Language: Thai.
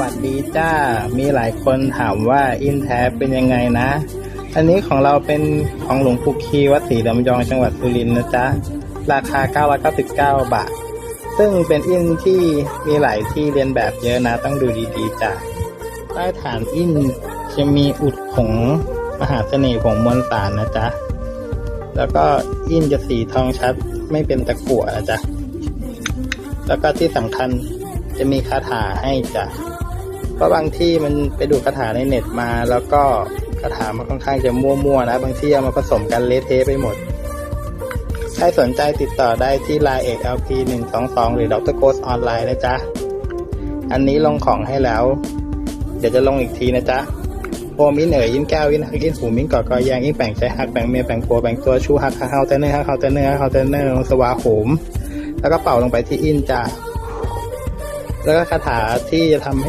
วัสดีจ้า มีหลายคนถามว่าอินแท้เป็นยังไงนะ อันนี้ของเราเป็นของหลวงปู่คีวัดศรีลำยองจังหวัดสุรินทร์นะจ๊ะ ราคา 999 บาท ซึ่งเป็นอินที่มีหลายที่เรียนแบบเยอะนะ ต้องดูดีๆจ้ะ ใต้ฐานอินจะมีอุดผงมหาเสน่ห์ผงมวลสารนะจ๊ะ แล้วก็อินจะสีทองชัดไม่เป็นตะกั่วนะจ๊ะ แล้วก็ที่สำคัญจะมีคาถาให้จ้ะ เพราะบางที่มันไปดูคาถาในเน็ตมา แล้วก็คาถามันค่อนข้างจะมั่วๆนะ บางที่เอามาผสมกันเละเทะไปหมด ใครสนใจติดต่อได้ที่ Line เอก LP 1 2 2 หรือ Dr. Ghost ออนไลน์นะจ๊ะ อันนี้ลงของให้แล้ว เดี๋ยวจะลงอีกทีนะจ๊ะโอมินเอ๋ยยินแก้วยินหักยินหูมินกอดกอแยงยินแป่งใจหักแป่งเมียแป่งปัวแป่งตัวชูหักหักเฮาเตเนอร์หักเฮาเตเนอร์หักเฮาเตเนอร์ลงสวาโหม แล้วก็เป่าลงไปที่อินจ้ะแล้วก็คาถาที่จะทำให้